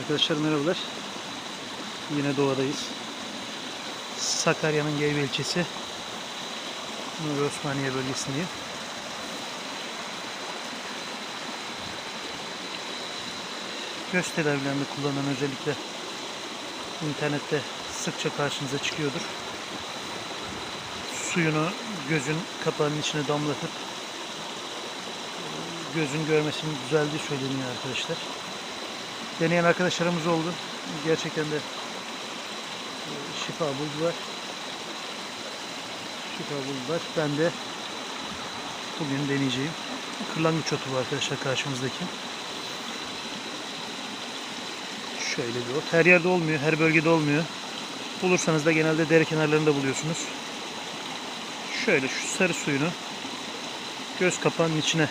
Arkadaşlar merhabalar. Yine doğadayız. Sakarya'nın Geyve ilçesi. Nuri Osmaniye bölgesindeyim. Göz tedavilerinde kullanılan özellikle internette sıkça karşınıza çıkıyordur. Suyunu gözün kapağının içine damlatıp gözün görmesinin düzeldiği söyleniyor arkadaşlar. Deneyen arkadaşlarımız oldu. Gerçekten de e, şifa buldular. Şifa buldular. Ben de bugün deneyeceğim. Kırlangıç otu bu arkadaşlar karşımızdaki. Şöyle bir ot. Her yerde olmuyor, her bölgede olmuyor. Bulursanız da genelde dere kenarlarında buluyorsunuz. Şöyle şu sarı suyunu göz kapağının içine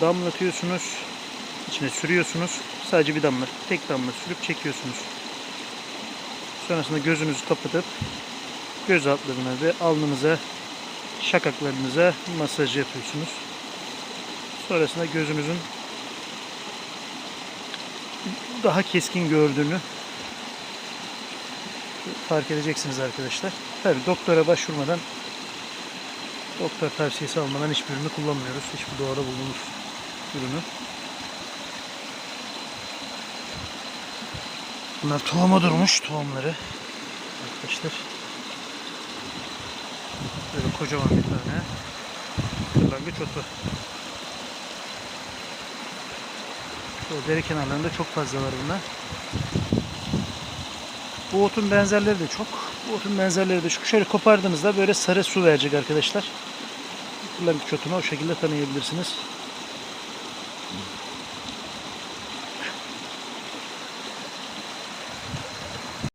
damlatıyorsunuz. İçine sürüyorsunuz. Sadece bir damla, tek damla sürüp çekiyorsunuz. Sonrasında gözünüzü kapatıp göz altlarına ve alnınıza, şakaklarınıza masaj yapıyorsunuz. Sonrasında gözünüzün daha keskin gördüğünü fark edeceksiniz arkadaşlar. Tabi doktora başvurmadan doktor tavsiyesi almadan hiçbir ürünü kullanmıyoruz. Hiçbir doğada bulunmuş ürünü. Bunlar tohuma durmuş tohumları. Arkadaşlar. Böyle kocaman bir tane. Kırlangıç otu. O dere kenarlarında çok fazla var bunlar. Bu otun benzerleri de çok. Bu otun benzerleri de çok. Şöyle kopardığınızda böyle sarı su verecek arkadaşlar. Kırlangıç otunu o şekilde tanıyabilirsiniz.